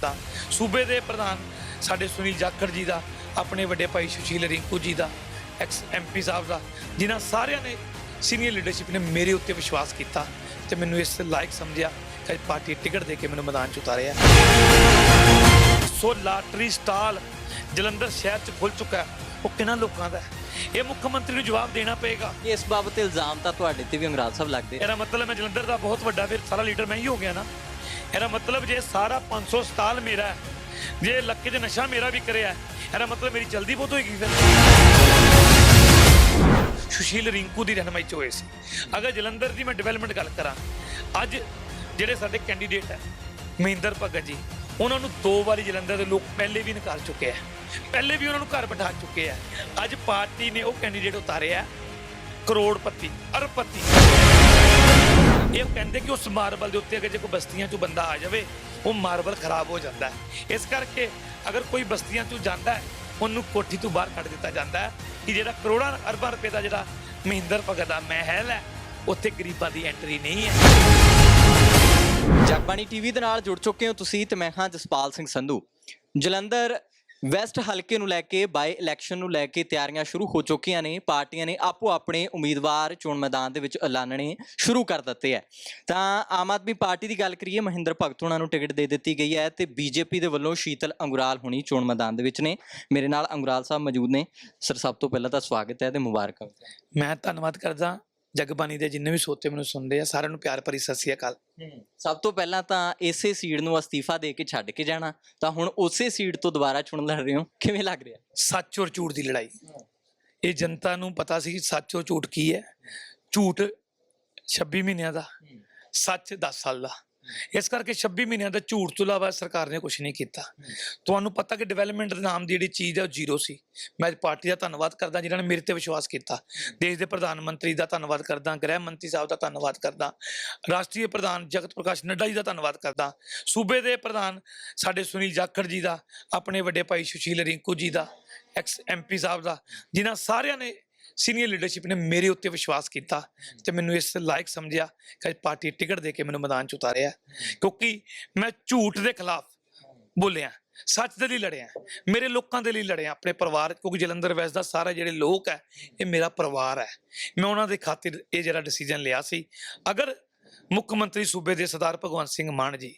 ਤਾਂ ਸੂਬੇ ਦੇ ਪ੍ਰਧਾਨ ਸਾਡੇ ਸੁਨੀਲ ਜਾਖੜ ਜੀ ਦਾ ਆਪਣੇ ਵੱਡੇ ਭਾਈ ਸੁਸ਼ੀਲ ਰਿੰਕੂ ਜੀ ਦਾ ਐਕਸ ਐਮਪੀ ਸਾਹਿਬ ਦਾ ਜਿਨ੍ਹਾਂ ਸਾਰਿਆਂ ਨੇ ਸੀਨੀਅਰ ਲੀਡਰਸ਼ਿਪ ਨੇ ਮੇਰੇ ਉੱਤੇ ਵਿਸ਼ਵਾਸ ਕੀਤਾ ਤੇ ਮੈਨੂੰ ਇਸ ਲਾਇਕ ਸਮਝਿਆ ਕਿ ਪਾਰਟੀ ਟਿਕਟ ਦੇ ਕੇ ਮੈਨੂੰ ਮੈਦਾਨ 'ਚ ਉਤਾਰਿਆ ਸੋ ਲਾਟਰੀ ਸਟਾਲ ਜਲੰਧਰ ਸ਼ਹਿਰ 'ਚ ਖੁੱਲ ਚੁੱਕਾ ਉਹ ਕਿਹਨਾਂ ਲੋਕਾਂ ਦਾ ਇਹ ਮੁੱਖ ਮੰਤਰੀ ਨੂੰ ਜਵਾਬ ਦੇਣਾ ਪਏਗਾ। ਇਸ ਬਾਬਤ ਇਲਜ਼ਾਮ ਤਾਂ ਤੁਹਾਡੇ ਤੇ ਵੀ ਅੰਗਰਾਜ ਸਾਹਿਬ ਲੱਗਦੇ। ਇਹਦਾ ਮਤਲਬ ਮੈਂ ਜਲੰਧਰ ਦਾ ਬਹੁਤ ਵੱਡਾ ਫਿਰ ਸਾਰਾ ਲੀਡਰ ਮੈਂ ਹੀ ਹੋ ਗਿਆ ਨਾ। ਇਹਦਾ ਮਤਲਬ ਜੇ ਸਾਰਾ 500 ਸਤਾਲ ਮੇਰਾ ਹੈ, ਜੇ ਇਲਾਕੇ 'ਚ ਨਸ਼ਾ ਮੇਰਾ ਵੀ ਕਰਿਆ ਹੈ, ਇਹਦਾ ਮਤਲਬ ਮੇਰੀ ਜਲਦੀ ਬਹੁਤ ਹੋਏਗੀ ਫਿਰ। ਸੁਸ਼ੀਲ ਰਿੰਕੂ ਦੀ ਰਹਿਨਮਾਈ 'ਚ ਹੋਏ ਸੀ। ਅਗਰ ਜਲੰਧਰ ਦੀ ਮੈਂ ਡਿਵੈਲਪਮੈਂਟ ਗੱਲ ਕਰਾਂ ਅੱਜ ਜਿਹੜੇ ਸਾਡੇ ਕੈਂਡੀਡੇਟ ਹੈ ਮਹਿੰਦਰ ਭਗਤ ਜੀ ਉਹਨਾਂ ਨੂੰ ਦੋ ਵਾਰੀ ਜਲੰਧਰ ਦੇ ਲੋਕ ਪਹਿਲੇ ਵੀ ਨਿਕਾਲ ਚੁੱਕੇ ਆ ਪਹਿਲੇ ਵੀ ਉਹਨਾਂ ਨੂੰ ਘਰ ਬਿਠਾ ਚੁੱਕੇ ਆ ਅੱਜ ਪਾਰਟੀ ਨੇ ਉਹ ਕੈਂਡੀਡੇਟ ਉਤਾਰਿਆ ਕਰੋੜਪਤੀ ਅਰਬਪਤੀ। ਇਹ ਕਹਿੰਦੇ ਕਿ ਉਸ ਮਾਰਬਲ ਦੇ ਉੱਤੇ ਅਗਰ ਜੇ ਕੋਈ ਬਸਤੀਆਂ 'ਚੋਂ ਬੰਦਾ ਆ ਜਾਵੇ, ਉਹ ਮਾਰਬਲ ਖਰਾਬ ਹੋ ਜਾਂਦਾ ਹੈ। ਇਸ ਕਰਕੇ ਅਗਰ ਕੋਈ ਬਸਤੀਆਂ 'ਚੋਂ ਜਾਂਦਾ ਹੈ, ਉਹਨੂੰ ਕੋਠੀ ਤੋਂ ਬਾਹਰ ਕੱਢ ਦਿੱਤਾ ਜਾਂਦਾ ਹੈ ਕਿ ਜਿਹੜਾ ਕਰੋੜਾਂ ਅਰਬਾਂ ਰੁਪਏ ਦਾ ਜਿਹੜਾ ਮਹਿੰਦਰ ਭਗਤ ਦਾ ਮਹਿਲ ਹੈ, ਉੱਥੇ ਗਰੀਬਾਂ ਦੀ ਐਂਟਰੀ ਨਹੀਂ ਹੈ। ਜਗਬਾਣੀ ਟੀਵੀ ਦੇ ਨਾਲ ਜੁੜ ਚੁੱਕੇ ਹੋ ਤੁਸੀਂ ਤੇ ਮੈਂ ਹਾਂ ਜਸਪਾਲ ਸਿੰਘ ਸੰਧੂ। ਜਲੰਧਰ ਵੈਸਟ ਹਲਕੇ ਨੂੰ ਲੈ ਕੇ ਬਾਈ ਇਲੈਕਸ਼ਨ ਨੂੰ ਲੈ ਕੇ ਤਿਆਰੀਆਂ ਸ਼ੁਰੂ ਹੋ ਚੁੱਕੀਆਂ ਨੇ। ਪਾਰਟੀਆਂ ਨੇ ਆਪੋ ਆਪਣੇ ਉਮੀਦਵਾਰ ਚੋਣ ਮੈਦਾਨ ਦੇ ਵਿੱਚ ਐਲਾਨਣੇ ਸ਼ੁਰੂ ਕਰ ਦਿੱਤੇ ਹੈ। ਤਾਂ ਆਮ ਆਦਮੀ ਪਾਰਟੀ ਦੀ ਗੱਲ ਕਰੀਏ, ਮਹਿੰਦਰ ਭਗਤ ਹੋਣਾ ਨੂੰ ਟਿਕਟ ਦੇ ਦਿੱਤੀ ਗਈ ਹੈ ਤੇ ਬੀਜੇਪੀ ਦੇ ਵੱਲੋਂ ਸ਼ੀਤਲ ਅੰਗੁਰਾਲ ਹੁਣੀ ਚੋਣ ਮੈਦਾਨ ਦੇ ਵਿੱਚ ਨੇ। ਮੇਰੇ ਨਾਲ ਅੰਗੁਰਾਲ ਸਾਹਿਬ ਮੌਜੂਦ ਨੇ। ਸਰ, ਸਭ ਤੋਂ ਪਹਿਲਾਂ ਤਾਂ ਸਵਾਗਤ ਹੈ ਤੇ ਮੁਬਾਰਕਾਂ। ਮੈਂ ਧੰਨਵਾਦ ਕਰਦਾ ਜਗਬਾਣੀ ਦੇ ਜਿੰਨੇ ਵੀ ਸੋਤੇ ਮੈਨੂੰ ਸੁਣਦੇ ਆ ਸਾਰਿਆਂ ਨੂੰ ਪਿਆਰ ਭਰੀ ਸਤਿ ਸ੍ਰੀ ਅਕਾਲ। ਸਭ ਤੋਂ ਪਹਿਲਾਂ ਤਾਂ ਇਸੇ ਸੀਟ ਨੂੰ ਅਸਤੀਫਾ ਦੇ ਕੇ ਛੱਡ ਕੇ ਜਾਣਾ ਤਾਂ ਹੁਣ ਉਸੇ ਸੀਟ ਤੋਂ ਦੁਬਾਰਾ ਚੁਣ ਲੜ ਰਹੇ ਹੋ ਕਿਵੇਂ ਲੱਗ ਰਿਹਾ? ਸੱਚ ਔਰ ਝੂਠ ਦੀ ਲੜਾਈ। ਇਹ ਜਨਤਾ ਨੂੰ ਪਤਾ ਸੀ ਸੱਚ ਔਰ ਝੂਠ ਕੀ ਹੈ। ਝੂਠ 26 ਮਹੀਨਿਆਂ ਦਾ ਸੱਚ 10 ਸਾਲ ਦਾ। ਇਸ ਕਰਕੇ 26 ਮਹੀਨਿਆਂ ਦਾ ਝੂਠ ਤੋਂ ਇਲਾਵਾ ਸਰਕਾਰ ਨੇ ਕੁਝ ਨਹੀਂ ਕੀਤਾ। ਤੁਹਾਨੂੰ ਪਤਾ ਕਿ ਡਿਵੈਲਪਮੈਂਟ ਦੇ ਨਾਮ ਦੀ ਜਿਹੜੀ ਚੀਜ਼ ਹੈ ਉਹ ਜ਼ੀਰੋ ਸੀ। ਮੈਂ ਪਾਰਟੀ ਦਾ ਧੰਨਵਾਦ ਕਰਦਾ, ਜਿਨ੍ਹਾਂ ਨੇ ਮੇਰੇ ਤੇ ਵਿਸ਼ਵਾਸ ਕੀਤਾ। ਦੇਸ਼ ਦੇ ਪ੍ਰਧਾਨ ਮੰਤਰੀ ਦਾ ਧੰਨਵਾਦ ਕਰਦਾ, ਗ੍ਰਹਿ ਮੰਤਰੀ ਸਾਹਿਬ ਦਾ ਧੰਨਵਾਦ ਕਰਦਾ, ਰਾਸ਼ਟਰੀ ਪ੍ਰਧਾਨ ਜਗਤ ਪ੍ਰਕਾਸ਼ ਨੱਡਾ ਜੀ ਦਾ ਧੰਨਵਾਦ ਕਰਦਾ, ਸੂਬੇ ਦੇ ਪ੍ਰਧਾਨ ਸਾਡੇ ਸੁਨੀਲ ਜਾਖੜ ਜੀ ਦਾ, ਆਪਣੇ ਵੱਡੇ ਭਾਈ ਸੁਸ਼ੀਲ ਰਿੰਕੂ ਜੀ ਦਾ, ਐਕਸ ਐਮਪੀ ਸਾਹਿਬ ਦਾ, ਜਿਨ੍ਹਾਂ ਸਾਰਿਆਂ ਨੇ ਸੀਨੀਅਰ ਲੀਡਰਸ਼ਿਪ ਨੇ ਮੇਰੇ ਉੱਤੇ ਵਿਸ਼ਵਾਸ ਕੀਤਾ ਤੇ ਮੈਨੂੰ ਇਸ ਲਾਇਕ ਸਮਝਿਆ ਕਿ ਪਾਰਟੀ ਟਿਕਟ ਦੇ ਕੇ ਮੈਨੂੰ ਮੈਦਾਨ 'ਚ ਉਤਾਰਿਆ। ਕਿਉਂਕਿ ਮੈਂ ਝੂਠ ਦੇ ਖਿਲਾਫ ਬੋਲਿਆ ਸੱਚ ਦੇ ਲਈ ਲੜਿਆ ਮੇਰੇ ਲੋਕਾਂ ਦੇ ਲਈ ਲੜਿਆ ਆਪਣੇ ਪਰਿਵਾਰ ਕਿਉਂਕਿ ਜਲੰਧਰ ਵੈਸ ਦਾ ਸਾਰਾ ਜਿਹੜੇ ਲੋਕ ਹੈ ਇਹ ਮੇਰਾ ਪਰਿਵਾਰ ਹੈ। ਮੈਂ ਉਹਨਾਂ ਦੇ ਖਾਤਰ ਇਹ ਜਿਹੜਾ ਡਿਸੀਜਨ ਲਿਆ ਸੀ। ਅਗਰ ਮੁੱਖ ਮੰਤਰੀ ਸੂਬੇ ਦੇ ਸਰਦਾਰ ਭਗਵੰਤ ਸਿੰਘ ਮਾਨ ਜੀ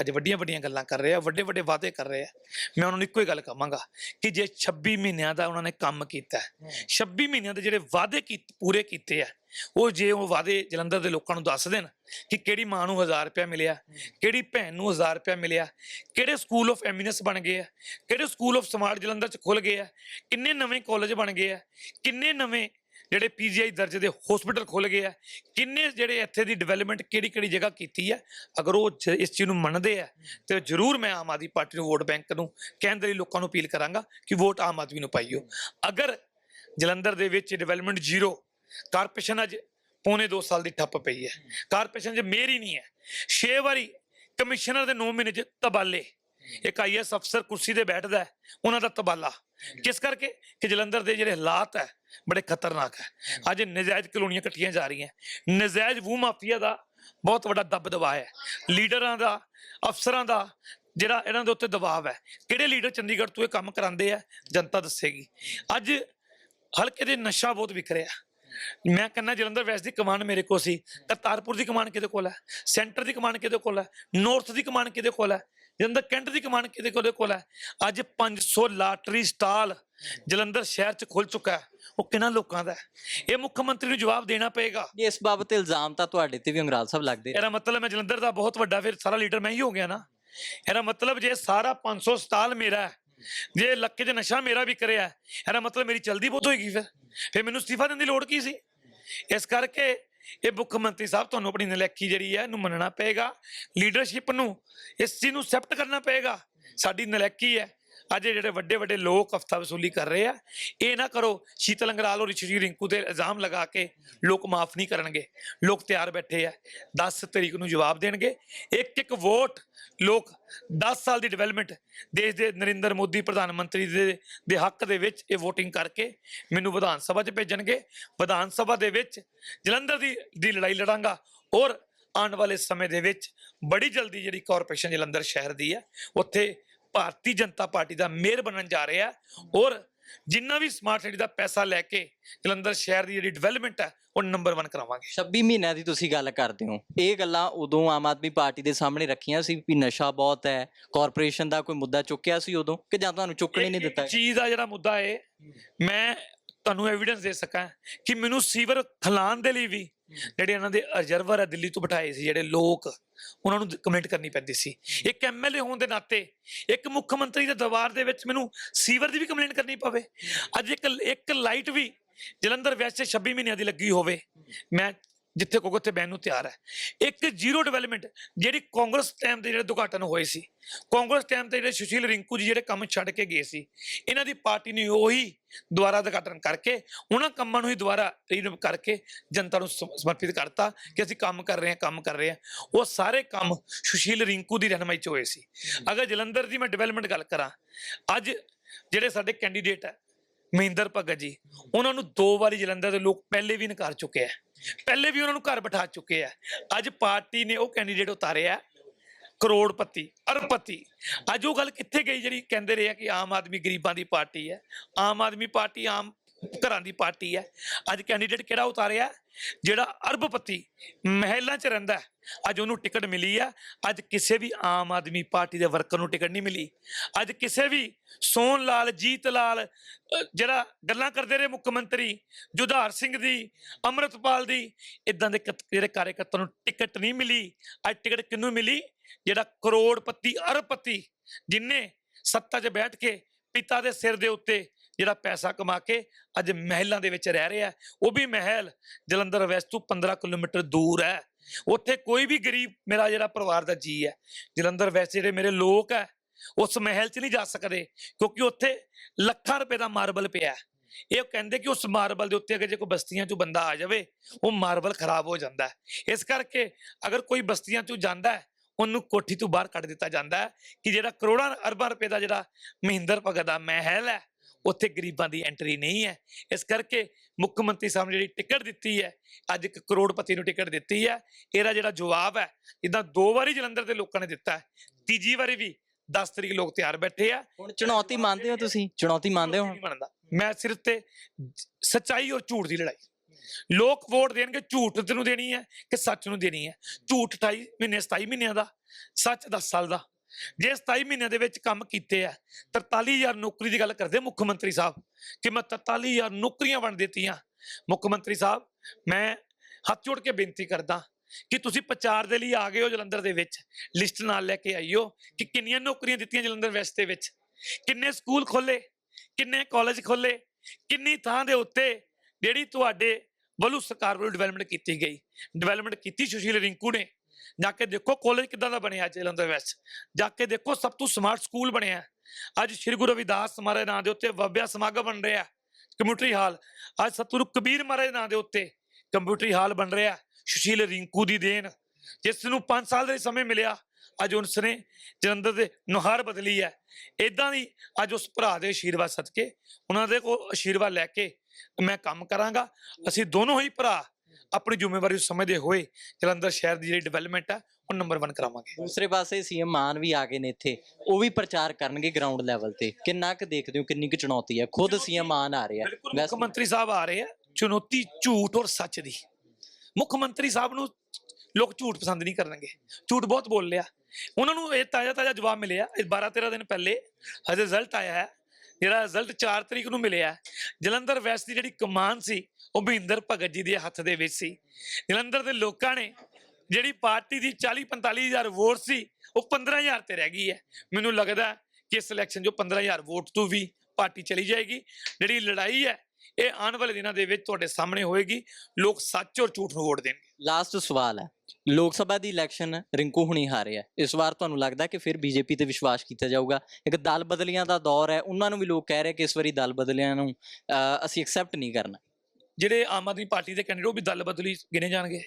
ਅੱਜ ਵੱਡੀਆਂ ਵੱਡੀਆਂ ਗੱਲਾਂ ਕਰ ਰਹੇ ਆ ਵੱਡੇ ਵੱਡੇ ਵਾਅਦੇ ਕਰ ਰਹੇ ਆ। ਮੈਂ ਉਹਨਾਂ ਨੂੰ ਇੱਕੋ ਹੀ ਗੱਲ ਕਹਾਂਗਾ ਕਿ ਜੇ 26 ਮਹੀਨਿਆਂ ਦਾ ਉਹਨਾਂ ਨੇ ਕੰਮ ਕੀਤਾ ਹੈ 26 ਮਹੀਨਿਆਂ ਦੇ ਜਿਹੜੇ ਵਾਅਦੇ ਪੂਰੇ ਕੀਤੇ ਆ ਉਹ ਜੇ ਉਹ ਵਾਅਦੇ ਜਲੰਧਰ ਦੇ ਲੋਕਾਂ ਨੂੰ ਦੱਸ ਦੇਣ ਕਿ ਕਿਹੜੀ ਮਾਂ ਨੂੰ 1000 ਰੁਪਇਆ ਮਿਲਿਆ ਕਿਹੜੀ ਭੈਣ ਨੂੰ 1000 ਰੁਪਇਆ ਮਿਲਿਆ ਕਿਹੜੇ ਸਕੂਲ ਆਫ ਐਮਿਨੈਂਸ ਬਣ ਗਏ ਆ ਕਿਹੜੇ ਸਕੂਲ ਆਫ ਸਮਾਰਟ ਜਲੰਧਰ ਚ ਖੁੱਲ ਗਏ ਆ ਕਿੰਨੇ ਨਵੇਂ ਕਾਲਜ ਬਣ ਗਏ ਆ ਕਿੰਨੇ ਨਵੇਂ ਜਿਹੜੇ ਪੀਜੀਆਈ ਦਰਜੇ ਦੇ ਹਸਪੀਟਲ ਖੁੱਲ ਗਏ ਆ, ਕਿੰਨੇ ਜਿਹੜੇ ਇੱਥੇ ਦੀ ਡਿਵੈਲਪਮੈਂਟ ਕਿਹੜੀ ਕਿਹੜੀ ਜਗ੍ਹਾ ਕੀਤੀ ਹੈ ਅਗਰ ਉਹ ਜ- ਇਸ ਚੀਜ਼ ਨੂੰ ਮੰਨਦੇ ਆ, ਤੇ ਜ਼ਰੂਰ ਮੈਂ ਆਮ ਆਦਮੀ ਪਾਰਟੀ ਨੂੰ ਵੋਟ ਬੈਂਕ ਨੂੰ, ਕਹਿਣ ਲਈ ਲੋਕਾਂ ਨੂੰ ਅਪੀਲ ਕਰਾਂਗਾ ਕਿ ਵੋਟ ਆਮ ਆਦਮੀ ਨੂੰ ਪਾਈਓ। ਅਗਰ ਜਲੰਧਰ ਦੇ ਵਿੱਚ ਡਿਵੈਲਪਮੈਂਟ ਜ਼ੀਰੋ ਕਾਰਪੋਰੇਸ਼ਨ ਅੱਜ ਪੌਣੇ 2 ਸਾਲ ਦੀ ਠੱਪ ਪਈ ਹੈ। ਕਾਰਪੋਰੇਸ਼ਨ 'ਚ ਮੇਰ ਹੀ ਨਹੀਂ ਹੈ 6 ਵਾਰੀ ਕਮਿਸ਼ਨਰ ਦੇ 9 ਮਹੀਨੇ 'ਚ ਤਬਾਲੇ। ਇੱਕ ਆਈਐਸ ਅਫਸਰ ਕੁਰਸੀ ਤੇ ਬੈਠਦਾ ਉਹਨਾਂ ਦਾ ਤਬਾਲਾ। ਕਿਸ ਕਰਕੇ? ਕਿ ਜਲੰਧਰ ਦੇ ਜਿਹੜੇ ਹਾਲਾਤ ਹੈ ਬੜੇ ਖਤਰਨਾਕ ਹੈ। ਅੱਜ ਨਜਾਇਜ਼ ਕਲੋਨੀਆਂ ਕੱਟੀਆਂ ਜਾ ਰਹੀਆਂ ਨਜਾਇਜ਼ ਵੂ ਮਾਫੀਆ ਦਾ ਬਹੁਤ ਵੱਡਾ ਦਬਦਬਾ ਹੈ। ਲੀਡਰਾਂ ਦਾ ਅਫਸਰਾਂ ਦਾ ਜਿਹੜਾ ਇਹਨਾਂ ਦੇ ਉੱਤੇ ਦਬਾਅ ਹੈ। ਕਿਹੜੇ ਲੀਡਰ ਚੰਡੀਗੜ੍ਹ ਤੋਂ ਇਹ ਕੰਮ ਕਰਾਉਂਦੇ ਆ ਜਨਤਾ ਦੱਸੇਗੀ। ਅੱਜ ਹਲਕੇ ਦੇ ਨਸ਼ਾ ਬਹੁਤ ਵਿਕ ਰਿਹਾ ਮੈਂ ਕਹਿੰਦਾ ਜਲੰਧਰ ਵੈਸਟ ਦੀ ਕਮਾਂਡ ਮੇਰੇ ਕੋਲ ਸੀ ਕਰਤਾਰਪੁਰ ਦੀ ਕਮਾਂਡ ਕਿਹਦੇ ਕੋਲ ਹੈ? ਸੈਂਟਰ ਦੀ ਕਮਾਂਡ ਕਿਹਦੇ ਕੋਲ ਹੈ? ਨਾਰਥ ਦੀ ਕਮਾਂਡ ਕਿਹਦੇ ਕੋਲ ਹੈ? ਜਲੰਧਰ ਕੈਂਟ ਦੀ ਕਮਾਂਡ ਕਿਹਦੇ ਕੋਲ? ਕੋਲ ਹੈ। ਅੱਜ 500 ਲਾਟਰੀ ਸਟਾਲ ਜਲੰਧਰ ਸ਼ਹਿਰ 'ਚ ਖੁੱਲ ਚੁੱਕਾ ਹੈ। ਉਹ ਕਿਹਨਾਂ ਲੋਕਾਂ ਦਾ ਹੈ? ਇਹ ਮੁੱਖ ਮੰਤਰੀ ਨੂੰ ਜਵਾਬ ਦੇਣਾ ਪਏਗਾ। ਇਸ ਬਾਬਤ ਇਲਜ਼ਾਮ ਤਾਂ ਤੁਹਾਡੇ ਤੇ ਵੀ ਅੰਗਰਾਜ ਸਾਹਿਬ ਲੱਗਦੇ। ਇਹਦਾ ਮਤਲਬ ਮੈਂ ਜਲੰਧਰ ਦਾ ਬਹੁਤ ਵੱਡਾ ਫਿਰ ਸਾਰਾ ਲੀਡਰ ਮੈਂ ਹੀ ਹੋ ਗਿਆ ਨਾ। ਇਹਦਾ ਮਤਲਬ ਜੇ ਸਾਰਾ 500 ਸਟਾਲ ਮੇਰਾ ਹੈ ਜੇ ਇਲਾਕੇ 'ਚ ਨਸ਼ਾ ਮੇਰਾ ਵੀ ਕਰਿਆ ਹੈ, ਇਹਦਾ ਮਤਲਬ ਮੇਰੀ ਚਲਦੀ ਬਹੁਤ ਹੋਏਗੀ ਫਿਰ। ਫਿਰ ਮੈਨੂੰ ਅਸਤੀਫਾ ਦੇਣ ਦੀ ਲੋੜ ਕੀ ਸੀ? ਇਸ ਕਰਕੇ ਇਹ ਮੁੱਖ ਮੰਤਰੀ ਸਾਹਿਬ ਤੁਹਾਨੂੰ ਆਪਣੀ ਨਲੈਕੀ ਜਿਹੜੀ ਹੈ ਇਹਨੂੰ ਮੰਨਣਾ ਪਏਗਾ ਲੀਡਰਸ਼ਿਪ ਨੂੰ ਇਸ ਚੀਜ਼ ਨੂੰ ਐਕਸੈਪਟ ਕਰਨਾ ਪਏਗਾ। ਸਾਡੀ ਨਲੈਕੀ ਹੈ। ਅੱਜ ਜਿਹੜੇ ਵੱਡੇ ਵੱਡੇ ਲੋਕ ਹਫਤਾ ਵਸੂਲੀ ਕਰ ਰਹੇ ਆ, ਇਹ ਨਾ ਕਰੋ, ਸ਼ੀਤਲ ਅੰਗਰਾਲ ਔਰ ਰਿਸ਼ੀ ਰਿੰਕੂ ਤੇ ਇਲਜ਼ਾਮ ਲਗਾ ਕੇ ਲੋਕ ਮਾਫ ਨਹੀਂ ਕਰਨਗੇ। ਲੋਕ ਤਿਆਰ ਬੈਠੇ ਆ 10 ਤਰੀਕ ਨੂੰ ਜਵਾਬ ਦੇਣਗੇ। ਇੱਕ ਇੱਕ ਵੋਟ ਲੋਕ 10 ਸਾਲ ਦੀ ਡਿਵੈਲਪਮੈਂਟ ਦੇਸ਼ ਦੇ ਨਰਿੰਦਰ ਮੋਦੀ, ਪ੍ਰਧਾਨ ਮੰਤਰੀ ਦੇ ਦੇ ਹੱਕ ਦੇ ਵਿੱਚ ਇਹ VOTING ਕਰਕੇ ਮੈਨੂੰ ਵਿਧਾਨ ਸਭਾ 'ਚ ਭੇਜਣਗੇ। ਵਿਧਾਨ ਸਭਾ ਦੇ ਵਿੱਚ ਜਲੰਧਰ ਦੀ ਦੀ ਲੜਾਈ ਲੜਾਂਗਾ ਔਰ ਆਉਣ ਵਾਲੇ ਸਮੇਂ ਦੇ ਵਿੱਚ ਬੜੀ ਜਲਦੀ ਜਿਹੜੀ ਕਾਰਪੋਰੇਸ਼ਨ ਜਲੰਧਰ ਸ਼ਹਿਰ ਦੀ ਹੈ ਉੱਥੇ ਭਾਰਤੀ ਜਨਤਾ ਪਾਰਟੀ ਦਾ ਮੇਅਰ ਬਣਨ ਜਾ ਰਿਹਾ ਔਰ ਜਿੰਨਾ ਵੀ ਸਮਾਰਟ ਸਿਟੀ ਦਾ ਪੈਸਾ ਲੈ ਕੇ ਜਲੰਧਰ ਸ਼ਹਿਰ ਦੀ ਜਿਹੜੀ ਡਿਵੈਲਪਮੈਂਟ ਹੈ ਉਹ ਨੰਬਰ 1 ਕਰਾਵਾਂਗੇ। 26 ਮਹੀਨਿਆਂ ਦੀ ਤੁਸੀਂ ਗੱਲ ਕਰਦੇ ਹੋ। ਇਹ ਗੱਲਾਂ ਉਦੋਂ ਆਮ ਆਦਮੀ ਪਾਰਟੀ ਦੇ ਸਾਹਮਣੇ ਰੱਖੀਆਂ ਸੀ ਵੀ ਨਸ਼ਾ ਬਹੁਤ ਹੈ ਕਾਰਪੋਰੇਸ਼ਨ ਦਾ ਕੋਈ ਮੁੱਦਾ ਚੁੱਕਿਆ ਸੀ ਉਦੋਂ ਕਿ ਜਾਂ ਤੁਹਾਨੂੰ ਚੁੱਕਣ ਨਹੀਂ ਦਿੱਤਾ ਚੀਜ਼ ਦਾ ਜਿਹੜਾ ਮੁੱਦਾ ਹੈ ਮੈਂ ਤੁਹਾਨੂੰ ਐਵੀਡੈਂਸ ਦੇ ਸਕਾਂ ਕਿ ਮੈਨੂੰ ਸੀਵਰ ਖਲਾਨ ਦੇ ਲਈ ਵੀ ਜਿਹੜੇ ਇਹਨਾਂ ਦੇ ਰਿਜ਼ਰਵਰ ਹੈ ਦਿੱਲੀ ਤੋਂ ਬਿਠਾਏ ਸੀ, ਜਿਹੜੇ ਲੋਕ, ਉਹਨਾਂ ਨੂੰ ਕਮੈਂਟ ਕਰਨੀ ਪੈਂਦੀ ਸੀ। ਇੱਕ ਐਮਐਲਏ ਹੋਣ ਦੇ ਨਾਤੇ ਇੱਕ ਮੁੱਖ ਮੰਤਰੀ ਦੇ ਦਰਬਾਰ ਦੇ ਵਿੱਚ ਮੈਨੂੰ ਸੀਵਰ ਦੀ ਵੀ ਕੰਪਲੇਂਟ ਕਰਨੀ ਪਵੇ। ਅੱਜ ਇੱਕ ਇੱਕ ਲਾਈਟ ਵੀ ਜਲੰਧਰ ਵੈਸਟ 'ਚ 26 ਮਹੀਨਿਆਂ ਦੀ ਲੱਗੀ ਹੋਵੇ। ਮੈਂ ਜਿੱਥੇ ਕੋਕੋ ਤੇ ਬੈਨ ਨੂੰ ਤਿਆਰ ਹੈ। ਇੱਕ ਜ਼ੀਰੋ ਡਿਵੈਲਪਮੈਂਟ ਜਿਹੜੀ ਕਾਂਗਰਸ ਟਾਈਮ ਦੇ ਜਿਹੜੇ ਉਦਘਾਟਨ ਹੋਏ ਸੀ। ਕਾਂਗਰਸ ਟਾਈਮ ਤੇ ਜਿਹੜੇ ਸੁਸ਼ੀਲ ਰਿੰਕੂ ਜੀ ਜਿਹੜੇ ਕੰਮ ਛੱਡ ਕੇ ਗਏ ਸੀ ਇਹਨਾਂ ਦੀ ਪਾਰਟੀ ਨੇ ਉਹੀ ਦੁਆਰਾ ਉਦਘਾਟਨ ਕਰਕੇ ਉਹਨਾਂ ਕੰਮਾਂ ਨੂੰ ਹੀ ਦੁਆਰਾ ਰੀਨਵ ਕਰਕੇ ਜਨਤਾ ਨੂੰ ਸਮ- ਸਮਰਪਿਤ ਕਰਤਾ ਕਿ ਅਸੀਂ ਕੰਮ ਕਰ ਰਹੇ ਹਾਂ ਕੰਮ ਕਰ ਰਹੇ ਹਾਂ। ਉਹ ਸਾਰੇ ਕੰਮ ਸੁਸ਼ੀਲ ਰਿੰਕੂ ਦੀ ਰਹਿਨਮਾਈ ਚ ਹੋਏ ਸੀ। ਅਗਰ ਜਲੰਧਰ ਦੀ ਮੈਂ ਡਿਵੈਲਪਮੈਂਟ ਗੱਲ ਕਰਾਂ ਅੱਜ ਜਿਹੜੇ ਸਾਡੇ ਕੈਂਡੀਡੇਟ ਹੈ ਮਹਿੰਦਰ ਭਗਤ ਜੀ, ਉਹਨਾਂ ਨੂੰ ਦੋ ਵਾਰੀ ਜਲੰਧਰ ਦੇ ਲੋਕ ਪਹਿਲੇ ਵੀ ਨਕਾਰ ਚੁੱਕੇ ਆ। ਪਹਿਲੇ ਵੀ ਉਹਨਾਂ ਨੂੰ ਘਰ ਬਿਠਾ ਚੁੱਕੇ ਆ। ਅੱਜ ਪਾਰਟੀ ਨੇ ਉਹ ਕੈਂਡੀਡੇਟ ਉਤਾਰਿਆ ਕਰੋੜਪਤੀ, ਅਰਬਪਤੀ। ਅੱਜ ਉਹ ਗੱਲ ਕਿੱਥੇ ਗਈ ਜਿਹੜੀ ਕਹਿੰਦੇ ਰਹੇ ਆ ਕਿ ਆਮ ਆਦਮੀ ਗਰੀਬਾਂ ਦੀ ਪਾਰਟੀ ਹੈ। ਆਮ ਆਦਮੀ ਪਾਰਟੀ ਆਮ ਘਰਾਂ ਦੀ ਪਾਰਟੀ ਹੈ। ਅੱਜ ਕੈਂਡੀਡੇਟ ਕਿਹੜਾ ਉਤਾਰਿਆ? ਜਿਹੜਾ ਅਰਬਪਤੀ ਮਹਿਲਾਂ 'ਚ ਰਹਿੰਦਾ ਅੱਜ ਉਹਨੂੰ ਟਿਕਟ ਮਿਲੀ ਆ। ਅੱਜ ਕਿਸੇ ਵੀ ਆਮ ਆਦਮੀ ਪਾਰਟੀ ਦੇ ਵਰਕਰ ਨੂੰ ਟਿਕਟ ਨਹੀਂ ਮਿਲੀ। ਅੱਜ ਕਿਸੇ ਵੀ ਸੋਨ ਲਾਲ ਜੀਤ ਲਾਲ ਜਿਹੜਾ ਗੱਲਾਂ ਕਰਦੇ ਰਹੇ ਮੁੱਖ ਮੰਤਰੀ, ਜੁਧਾਰ ਸਿੰਘ ਦੀ, ਅੰਮ੍ਰਿਤਪਾਲ ਦੀ ਇਦਾਂ ਦੇ ਕਤ- ਜਿਹੜੇ ਕਾਰਜਕਰਤਾ ਨੂੰ ਟਿਕਟ ਨਹੀਂ ਮਿਲੀ। ਅੱਜ ਟਿਕਟ ਕਿਹਨੂੰ ਮਿਲੀ? ਜਿਹੜਾ ਕਰੋੜਪਤੀ ਅਰਬਪਤੀ ਜਿਨੇ ਸੱਤਾ 'ਚ ਬੈਠ ਕੇ ਪਿਤਾ ਦੇ ਸਿਰ ਦੇ ਉੱਤੇ ਜਿਹੜਾ ਪੈਸਾ ਕਮਾ ਕੇ ਅੱਜ ਮਹਿਲਾਂ ਦੇ ਵਿੱਚ ਰਹਿ ਰਿਹਾ ਉਹ ਵੀ ਮਹਿਲ ਜਲੰਧਰ ਵੈਸਟ ਤੋਂ 15 ਕਿਲੋਮੀਟਰ ਦੂਰ ਹੈ। ਉੱਥੇ ਕੋਈ ਵੀ ਗਰੀਬ ਮੇਰਾ ਜਿਹੜਾ ਪਰਿਵਾਰ ਦਾ ਜੀ ਹੈ, ਜਲੰਧਰ ਵੈਸਟ ਜਿਹੜੇ ਮੇਰੇ ਲੋਕ ਹੈ, ਉਸ ਮਹਿਲ 'ਚ ਨਹੀਂ ਜਾ ਸਕਦੇ ਕਿਉਂਕਿ ਉੱਥੇ ਲੱਖਾਂ ਰੁਪਏ ਦਾ ਮਾਰਬਲ ਪਿਆ ਇਹ ਕਹਿੰਦੇ ਕਿ ਉਸ ਮਾਰਬਲ ਦੇ ਉੱਤੇ ਅਗਰ ਜੇ ਕੋਈ ਬਸਤੀਆਂ 'ਚੋਂ ਬੰਦਾ ਆ ਜਾਵੇ, ਉਹ ਮਾਰਬਲ ਖਰਾਬ ਹੋ ਜਾਂਦਾ ਇਸ ਕਰਕੇ ਅਗਰ ਕੋਈ ਬਸਤੀਆਂ 'ਚੋਂ ਜਾਂਦਾ ਉਹਨੂੰ ਕੋਠੀ ਤੋਂ ਬਾਹਰ ਕੱਢ ਦਿੱਤਾ ਜਾਂਦਾ ਕਿ ਜਿਹੜਾ ਕਰੋੜਾਂ ਅਰਬਾਂ ਰੁਪਏ ਦਾ ਜਿਹੜਾ ਮਹਿੰਦਰ ਭਗਤ ਦਾ ਮਹਿਲ ਹੈ ਉੱਥੇ ਗਰੀਬਾਂ ਦੀ ਐਂਟਰੀ ਨਹੀਂ ਹੈ। ਇਸ ਕਰਕੇ ਮੁੱਖ ਮੰਤਰੀ ਸਾਹਿਬ ਨੇ ਜਿਹੜੀ ਟਿਕਟ ਦਿੱਤੀ ਹੈ ਅੱਜ ਇੱਕ ਕਰੋੜਪਤੀ ਨੂੰ ਟਿਕਟ ਦਿੱਤੀ ਹੈ। ਇਹਦਾ ਜਿਹੜਾ ਜਵਾਬ ਹੈ ਜਿੱਦਾਂ ਦੋ ਵਾਰੀ ਜਲੰਧਰ ਦੇ ਲੋਕਾਂ ਨੇ ਦਿੱਤਾ ਹੈ ਤੀਜੀ ਵਾਰੀ ਵੀ 10 ਤਰੀਕ ਲੋਕ ਤਿਆਰ ਬੈਠੇ ਆ। ਹੁਣ ਚੁਣੌਤੀ ਮੰਨਦੇ ਹੋ ਤੁਸੀਂ? ਚੁਣੌਤੀ ਮੰਨਦੇ ਹੋ ਮੈਂ ਸਿਰਫ ਤੇ ਸੱਚਾਈ ਔਰ ਝੂਠ ਦੀ ਲੜਾਈ। ਲੋਕ ਵੋਟ ਦੇਣਗੇ ਝੂਠ ਨੂੰ ਦੇਣੀ ਹੈ ਕਿ ਸੱਚ ਨੂੰ ਦੇਣੀ ਹੈ? ਝੂਠ 28 ਮਹੀਨੇ 27 ਮਹੀਨਿਆਂ ਦਾ ਸੱਚ 10 ਸਾਲ ਦਾ। ਜੇ 27 ਮਹੀਨਿਆਂ ਦੇ ਵਿੱਚ ਕੰਮ ਕੀਤੇ ਆ 43000 ਨੌਕਰੀ ਦੀ ਗੱਲ ਕਰਦੇ ਮੁੱਖ ਮੰਤਰੀ ਸਾਹਿਬ, ਕਿ ਮੈਂ 43000 ਨੌਕਰੀਆਂ ਬਣ ਦਿੱਤੀਆਂ। ਮੁੱਖ ਮੰਤਰੀ ਸਾਹਿਬ, ਮੈਂ ਹੱਥ ਜੋੜ ਕੇ ਬੇਨਤੀ ਕਰਦਾ ਕਿ ਤੁਸੀਂ ਪ੍ਰਚਾਰ ਦੇ ਲਈ ਆ ਗਏ ਹੋ ਜਲੰਧਰ ਦੇ ਵਿੱਚ, ਲਿਸਟ ਨਾਲ ਲੈ ਕੇ ਆਈਓ ਕਿ ਕਿੰਨੀਆਂ ਨੌਕਰੀਆਂ ਦਿੱਤੀਆਂ ਜਲੰਧਰ ਵੈਸਟ ਦੇ ਵਿੱਚ। ਕਿੰਨੇ ਸਕੂਲ ਖੋਲੇ ਕਿੰਨੇ ਕਾਲਜ ਖੋਲੇ ਕਿੰਨੀ ਥਾਂ ਦੇ ਉੱਤੇ ਜਿਹੜੀ ਤੁਹਾਡੇ ਵੱਲੋਂ ਸਰਕਾਰ ਵੱਲੋਂ ਡਿਵੈਲਪਮੈਂਟ ਕੀਤੀ ਗਈ। ਡਿਵੈਲਪਮੈਂਟ ਕੀਤੀ ਸੁਸ਼ੀਲ ਰਿੰਕੂ ਨੇ। ਜਾ ਕੇ ਦੇਖੋ ਕਾਲਜ ਕਿੱਦਾਂ ਦਾ ਬਣਿਆ ਅੱਜ ਜਲੰਧਰ ਵੈਸਟ ਜਾ ਕੇ ਦੇਖੋ ਸਭ ਤੋਂ ਸਮਾਰਟ ਸਕੂਲ ਬਣਿਆ। ਅੱਜ ਸ੍ਰੀ ਗੁਰੂ ਰਵਿਦਾਸ ਮਹਾਰਾਜ ਨਾਂ ਦੇ ਉੱਤੇ ਵਵਿਆ ਸਮਾਗਮ ਬਣ ਰਿਹਾ। ਕੰਪਿਊਟਰੀ ਹਾਲ ਅੱਜ ਸਤਿਗੁਰੂ ਕਬੀਰ ਮਹਾਰਾਜ ਨਾਂ ਦੇ ਉੱਤੇ ਕੰਪਿਊਟਰੀ ਹਾਲ ਬਣ ਰਿਹਾ। ਸੁਸ਼ੀਲ ਰਿੰਕੂ ਦੀ ਦੇਣ। ਜਿਸ ਨੂੰ 5 ਸਾਲ ਦੇ ਸਮੇਂ ਮਿਲਿਆ, ਅੱਜ ਉਸ ਨੇ ਜਲੰਧਰ ਦੇ ਨੁਹਾਰ ਬਦਲੀ ਹੈ। ਇਦਾਂ ਦੀ ਅੱਜ ਉਸ ਭਰਾ ਦੇ ਆਸ਼ੀਰਵਾਦ ਸਦਕੇ, ਉਹਨਾਂ ਦੇ ਕੋਲ ਆਸ਼ੀਰਵਾਦ ਲੈ ਕੇ ਮੈਂ ਕੰਮ ਕਰਾਂਗਾ। ਅਸੀਂ ਦੋਨੋਂ ਹੀ ਭਰਾ ਆਪਣੀ ਜ਼ਿੰਮੇਵਾਰੀ ਨੂੰ ਸਮਝਦੇ ਹੋਏ ਜਲੰਧਰ ਸ਼ਹਿਰ ਦੀ ਜਿਹੜੀ ਡਿਵੈਲਪਮੈਂਟ ਹੈ ਉਹ ਨੰਬਰ 1 ਕਰਾਵਾਂਗੇ। ਦੂਸਰੇ ਪਾਸੇ ਸੀਐਮ ਮਾਨ ਵੀ ਆ ਗਏ ਨੇ ਇੱਥੇ ਉਹ ਵੀ ਪ੍ਰਚਾਰ ਕਰਨਗੇ ਗਰਾਊਂਡ ਲੈਵਲ ਤੇ। ਕਿੰਨਾ ਕੁ ਦੇਖਦੇ ਹੋ ਕਿੰਨੀ ਕੁ ਚੁਣੌਤੀ ਹੈ ਖੁਦ ਸੀਐਮ ਮਾਨ ਆ ਰਿਹਾ ਬਿਲਕੁਲ ਮੁੱਖ ਮੰਤਰੀ ਸਾਹਿਬ ਆ ਰਹੇ ਆ ਚੁਣੌਤੀ ਝੂਠ ਔਰ ਸੱਚ ਦੀ। ਮੁੱਖ ਮੰਤਰੀ ਸਾਹਿਬ ਨੂੰ ਲੋਕ ਝੂਠ ਪਸੰਦ ਨਹੀਂ ਕਰਨਗੇ। ਝੂਠ ਬਹੁਤ ਬੋਲ ਲਿਆ। ਉਹਨਾਂ ਨੂੰ ਇਹ ਤਾਜ਼ਾ ਤਾਜ਼ਾ ਜਵਾਬ ਮਿਲਿਆ ਇਹ 12 13 ਦਿਨ ਪਹਿਲੇ ਹਜੇ ਰਿਜ਼ਲਟ ਆਇਆ ਹੈ। ਜਿਹੜਾ ਰਿਜ਼ਲਟ 4 ਤਰੀਕ ਨੂੰ ਮਿਲਿਆ ਜਲੰਧਰ ਵੈਸਟ ਦੀ ਜਿਹੜੀ ਕਮਾਨ ਸੀ, ਉਹ ਮਹਿੰਦਰ ਭਗਤ ਜੀ ਦੇ ਹੱਥ ਦੇ ਵਿੱਚ ਸੀ। ਜਲੰਧਰ ਦੇ ਲੋਕਾਂ ਨੇ ਜਿਹੜੀ ਪਾਰਟੀ ਦੀ 40 45 ਹਜ਼ਾਰ ਵੋਟ ਸੀ, ਉਹ 15000 ਤੇ ਰਹਿ ਗਈ ਹੈ। ਮੈਨੂੰ ਲੱਗਦਾ ਕਿ ਇਸ ਇਲੈਕਸ਼ਨ ਜੋ 15000 ਵੋਟ ਤੋਂ ਵੀ ਪਾਰਟੀ ਚਲੀ ਜਾਏਗੀ। ਜਿਹੜੀ ਲੜਾਈ ਹੈ ਇਹ ਆਉਣ ਵਾਲੇ ਦਿਨਾਂ ਦੇ ਵਿੱਚ ਤੁਹਾਡੇ ਸਾਹਮਣੇ ਹੋਏਗੀ। ਲੋਕ ਸੱਚ ਔਰ ਝੂਠ ਨੂੰ ਵੋਟ ਦੇਣਗੇ। ਲਾਸਟ ਸਵਾਲ ਹੈ। ਲੋਕ ਸਭਾ ਦੀ ਇਲੈਕਸ਼ਨ ਰਿੰਕੂ ਹੁਣੀ ਹਾਰੇ ਆ। ਇਸ ਵਾਰ ਤੁਹਾਨੂੰ ਲੱਗਦਾ ਕਿ ਫਿਰ ਬੀਜੇਪੀ ਤੇ ਵਿਸ਼ਵਾਸ ਕੀਤਾ ਜਾਊਗਾ? ਇੱਕ ਦਲ ਬਦਲੀਆਂ ਦਾ ਦੌਰ ਹੈ। ਉਹਨਾਂ ਨੂੰ ਵੀ ਲੋਕ ਕਹਿ ਰਹੇ ਕਿ ਇਸ ਵਾਰੀ ਦਲ ਬਦਲੀਆਂ ਨੂੰ ਅਸੀਂ ਐਕਸੈਪਟ ਨਹੀਂ ਕਰਨਾ। ਜਿਹੜੇ ਆਮ ਆਦਮੀ ਪਾਰਟੀ ਦੇ ਕੈਂਡੀਡੇਟ ਉਹ ਵੀ ਦਲ ਬਦਲੀ ਗਿਣੇ ਜਾਣਗੇ।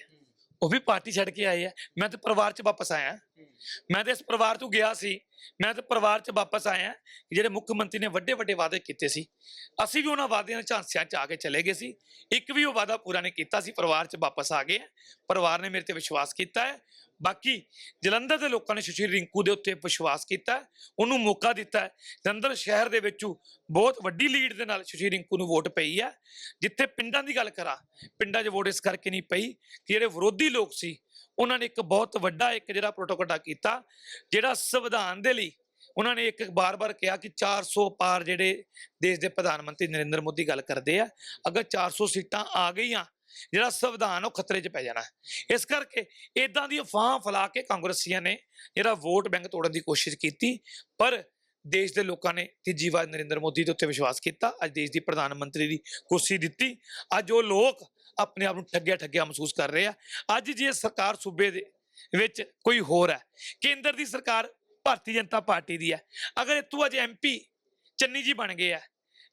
ਉਹ ਵੀ ਪਾਰਟੀ ਛੱਡ ਕੇ ਆਏ ਆ। ਮੈਂ ਤੇ ਪਰਿਵਾਰ 'ਚ ਵਾਪਸ ਆਇਆ। ਮੈਂ ਤੇ ਇਸ ਪਰਿਵਾਰ ਤੋਂ ਗਿਆ ਸੀ। ਮੈਂ ਤਾਂ ਪਰਿਵਾਰ 'ਚ ਵਾਪਸ ਆਇਆ ਜਿਹੜੇ ਮੁੱਖ ਮੰਤਰੀ ਨੇ ਵੱਡੇ ਵੱਡੇ ਵਾਅਦੇ ਕੀਤੇ ਸੀ। ਅਸੀਂ ਵੀ ਉਹਨਾਂ ਵਾਅਦਿਆਂ ਦੇ ਝਾਂਸਿਆਂ 'ਚ ਆ ਕੇ ਚਲੇ ਗਏ ਸੀ। ਇੱਕ ਵੀ ਉਹ ਵਾਅਦਾ ਪੂਰਾ ਨਹੀਂ ਕੀਤਾ ਸੀ। ਪਰਿਵਾਰ 'ਚ ਵਾਪਸ ਆ ਗਏ ਹਾਂ। ਪਰਿਵਾਰ ਨੇ ਮੇਰੇ ਤੇ ਵਿਸ਼ਵਾਸ ਕੀਤਾ ਹੈ। ਬਾਕੀ ਜਲੰਧਰ ਦੇ ਲੋਕਾਂ ਨੇ ਸੁਸ਼ੀਲ ਰਿੰਕੂ ਦੇ ਉੱਤੇ ਵਿਸ਼ਵਾਸ ਕੀਤਾ ਉਹਨੂੰ ਮੌਕਾ ਦਿੱਤਾ ਜਲੰਧਰ ਸ਼ਹਿਰ ਦੇ ਵਿੱਚੋਂ ਬਹੁਤ ਵੱਡੀ ਲੀਡ ਦੇ ਨਾਲ ਸੁਸ਼ੀਲ ਰਿੰਕੂ ਨੂੰ ਵੋਟ ਪਈ ਹੈ। ਜਿੱਥੇ ਪਿੰਡਾਂ ਦੀ ਗੱਲ ਕਰਾਂ, ਪਿੰਡਾਂ 'ਚ ਵੋਟ ਇਸ ਕਰਕੇ ਨਹੀਂ ਪਈ ਕਿ ਜਿਹੜੇ ਵਿਰੋਧੀ ਲੋਕ ਸੀ ਉਹਨਾਂ ਨੇ ਇੱਕ ਬਹੁਤ ਵੱਡਾ ਇੱਕ ਜਿਹੜਾ ਪ੍ਰੋਟੋਕੋਲ ਕੀਤਾ, ਜਿਹੜਾ ਸੰਵਿਧਾਨ ਦੇ ਲਈ ਉਹਨਾਂ ਨੇ ਇੱਕ ਬਾਰ-ਬਾਰ ਕਿਹਾ ਕਿ 400 ਪਾਰ ਜਿਹੜੇ ਦੇਸ਼ ਦੇ ਪ੍ਰਧਾਨ ਮੰਤਰੀ ਨਰਿੰਦਰ ਮੋਦੀ ਗੱਲ ਕਰਦੇ ਆ, ਅਗਰ 400 ਸੀਟਾਂ ਆ ਗਈਆਂ, ਜਿਹੜਾ ਸੰਵਿਧਾਨ ਉਹ ਖਤਰੇ 'ਚ ਪੈ ਜਾਣਾ। ਇਸ ਕਰਕੇ ਇਦਾਂ ਦੀ ਅਫਵਾਹ ਫੈਲਾ ਕੇ ਕਾਂਗਰਸੀਆਂ ਨੇ ਜਿਹੜਾ ਵੋਟ ਬੈਂਕ ਤੋੜਨ ਦੀ ਕੋਸ਼ਿਸ਼ ਕੀਤੀ, ਪਰ ਦੇਸ਼ ਦੇ ਲੋਕਾਂ ਨੇ ਤੀਜੀ ਵਾਰ ਨਰਿੰਦਰ ਮੋਦੀ ਦੇ ਉੱਤੇ ਵਿਸ਼ਵਾਸ ਕੀਤਾ। ਅੱਜ ਦੇਸ਼ ਦੀ ਪ੍ਰਧਾਨ ਮੰਤਰੀ ਦੀ ਕੁਰਸੀ ਦਿੱਤੀ। ਅੱਜ ਉਹ ਲੋਕ ਆਪਣੇ ਆਪ ਨੂੰ ਠੱਗਿਆ ਠੱਗਿਆ ਮਹਿਸੂਸ ਕਰ ਰਹੇ ਆ। ਅੱਜ ਜੇ ਸਰਕਾਰ ਸੂਬੇ ਦੇ ਵਿੱਚ ਕੋਈ ਹੋਰ ਹੈ, ਕੇਂਦਰ ਦੀ ਸਰਕਾਰ ਭਾਰਤੀ ਜਨਤਾ ਪਾਰਟੀ ਦੀ ਹੈ। ਅਗਰ ਇਤੋਂ ਅੱਜ ਐਮਪੀ ਚੰਨੀ ਜੀ ਬਣ ਗਏ ਆ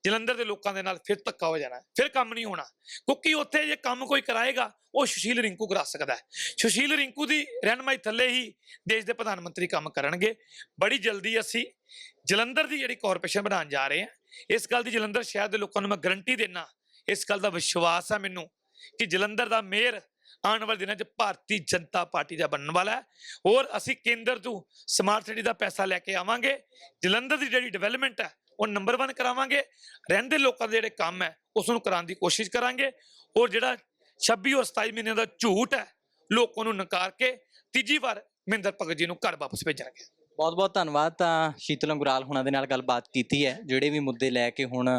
ਜਲੰਧਰ ਦੇ ਲੋਕਾਂ ਦੇ ਨਾਲ ਫਿਰ ਧੱਕਾ ਹੋ ਜਾਣਾ, ਫਿਰ ਕੰਮ ਨਹੀਂ ਹੋਣਾ। ਕਿਉਂਕਿ ਉੱਥੇ ਜੇ ਕੰਮ ਕੋਈ ਕਰਾਏਗਾ, ਉਹ ਸੁਸ਼ੀਲ ਰਿੰਕੂ ਕਰਾ ਸਕਦਾ ਹੈ। ਸੁਸ਼ੀਲ ਰਿੰਕੂ ਦੀ ਰਹਿਨਮਾਈ ਥੱਲੇ ਹੀ ਦੇਸ਼ ਦੇ ਪ੍ਰਧਾਨ ਮੰਤਰੀ ਕੰਮ ਕਰਨਗੇ। ਬੜੀ ਜਲਦੀ ਅਸੀਂ ਜਲੰਧਰ ਦੀ ਜਿਹੜੀ ਕਾਰਪੋਰੇਸ਼ਨ ਬਣਾਉਣ ਜਾ ਰਹੇ ਹਾਂ, ਇਸ ਗੱਲ ਦੀ ਜਲੰਧਰ ਸ਼ਹਿਰ ਦੇ ਲੋਕਾਂ ਨੂੰ ਮੈਂ ਗਰੰਟੀ ਦੇਣਾ ਇਸ ਗੱਲ ਦਾ ਵਿਸ਼ਵਾਸ ਹੈ ਮੈਨੂੰ ਕਿ ਜਲੰਧਰ ਦਾ ਮੇਅਰ ਆਉਣ ਵਾਲੇ ਦਿਨਾਂ 'ਚ ਭਾਰਤੀ ਜਨਤਾ ਪਾਰਟੀ ਦਾ ਬਣਨ ਵਾਲਾ ਹੈ। ਔਰ ਅਸੀਂ ਕੇਂਦਰ ਤੋਂ ਸਮਾਰਟ ਸਿਟੀ ਦਾ ਪੈਸਾ ਲੈ ਕੇ ਆਵਾਂਗੇ। ਜਲੰਧਰ ਦੀ ਜਿਹੜੀ ਡਿਵੈਲਪਮੈਂਟ ਹੈ ਉਹ ਨੰਬਰ 1 ਕਰਾਵਾਂਗੇ। ਰਹਿੰਦੇ ਲੋਕਾਂ ਦੇ ਜਿਹੜੇ ਕੰਮ ਹੈ ਉਸ ਨੂੰ ਕਰਾਉਣ ਦੀ ਕੋਸ਼ਿਸ਼ ਕਰਾਂਗੇ। ਔਰ ਜਿਹੜਾ 26 ਔਰ 27 ਮਹੀਨੇ ਦਾ ਝੂਠ ਹੈ, ਲੋਕਾਂ ਨੂੰ ਨਕਾਰ ਕੇ ਤੀਜੀ ਵਾਰ ਮਹਿੰਦਰ ਭਗਤ ਜੀ ਨੂੰ ਘਰ ਵਾਪਸ ਭੇਜਾਂਗੇ। ਬਹੁਤ-ਬਹੁਤ ਧੰਨਵਾਦ ਤਾਂ ਸ਼ੀਤਲ ਅੰਗਰਾਲ ਹੁਣਾਂ ਦੇ ਨਾਲ ਗੱਲਬਾਤ ਕੀਤੀ ਹੈ, ਜਿਹੜੇ ਵੀ ਮੁੱਦੇ ਲੈ ਕੇ ਹੁਣ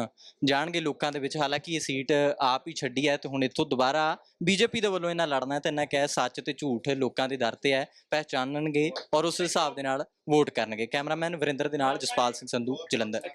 ਜਾਣਗੇ ਲੋਕਾਂ ਦੇ ਵਿੱਚ। ਹਾਲਾਂਕਿ ਇਹ ਸੀਟ ਆਪ ਹੀ ਛੱਡੀ ਹੈ ਤੇ ਹੁਣ ਇੱਥੋਂ ਦੁਬਾਰਾ ਬੀਜੇਪੀ ਦੇ ਵੱਲੋਂ ਇਹਨਾਂ ਲੜਨਾ ਹੈ ਤੇ ਇਹਨਾਂ ਕਹਿ ਸੱਚ ਤੇ ਝੂਠ ਲੋਕਾਂ ਦੇ ਦਰ ਤੇ ਹੈ, ਪਹਿਚਾਨਣਗੇ ਔਰ ਉਸ ਹਿਸਾਬ ਦੇ ਨਾਲ ਵੋਟ ਕਰਨਗੇ। ਕੈਮਰਾਮੈਨ ਵਰਿੰਦਰ ਦੇ ਨਾਲ ਜਸਪਾਲ ਸਿੰਘ ਸੰਧੂ, ਜਲੰਧਰ।